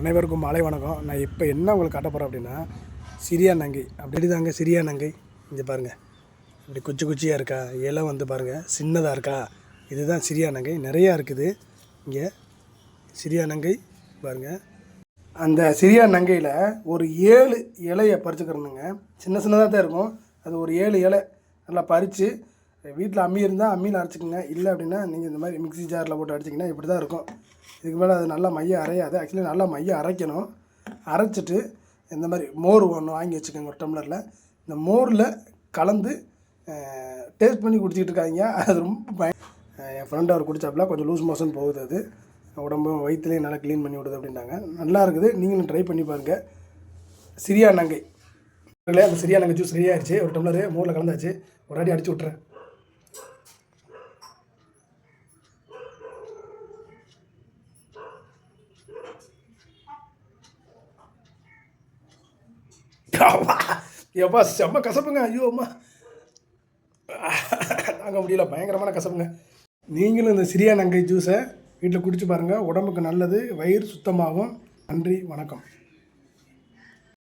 அனைவருக்கும் மாலை வணக்கம். நான் இப்போ என்ன உங்களுக்கு காட்ட போகிறேன் அப்படின்னா சிரியா நங்கை. அப்படி தாங்க சிரியா நங்கை. இங்கே பாருங்கள் இப்படி குச்சி குச்சியாக இருக்கா? இலை வந்து பாருங்கள் சின்னதாக இருக்கா? இதுதான் சிரியா நங்கை. நிறையா இருக்குது. இங்கே சிரியா நங்கை பாருங்கள் அந்த சிரியா நங்கையில் ஒரு ஏழு இலையை பறிச்சுக்கிறணுங்க சின்ன சின்னதாக தான் இருக்கும். அது ஒரு ஏழு இலை நல்லா பறித்து வீட்டில் அம்மி இருந்தால் அம்மியில் அரைச்சிக்கோங்க. இல்லை அப்படின்னா நீங்கள் இந்த மாதிரி மிக்ஸி ஜாரில் போட்டு அடிச்சிங்கன்னா இப்படி தான் இருக்கும். இதுக்கு மேலே அது நல்லா மைய அரையாது. ஆக்சுவலி நல்லா மைய அரைக்கணும். அரைச்சிட்டு இந்த மாதிரி மோர் ஒன்று வாங்கி வச்சுக்கோங்க ஒரு டம்ளரில். இந்த மோரில் கலந்து டேஸ்ட் பண்ணி குடிச்சிக்கிட்டு இருக்காங்க அது ரொம்ப பய என் ஃப்ரெண்ட் அவர் குடிச்சாப்புல கொஞ்சம் லூஸ் மோஷன் போகுது அது. உடம்பு வயிற்றுலேயும் நல்லா க்ளீன் பண்ணி விடுது அப்படின்னாங்க. நல்லா இருக்குது. நீங்களும் ட்ரை பண்ணி பாருங்கள் சிரியா நங்கை. அந்த சிரியா நங்கை ஜூஸ் ரெடி ஆயிடுச்சு ஒரு டம்ளர் மோரில் கலந்தாச்சு. ஒரு அடி அடிச்சு விட்றேன் எப்பா செம்ம கசப்புங்க. ஐயோ அம்மா. தாங்க முடியல பயங்கரமான கசப்புங்க. நீங்களும் இந்த சிரியா நங்கை ஜூஸை வீட்டில் குடிச்சு பாருங்கள் உடம்புக்கு நல்லது வயிறு சுத்தமாகும். நன்றி வணக்கம்.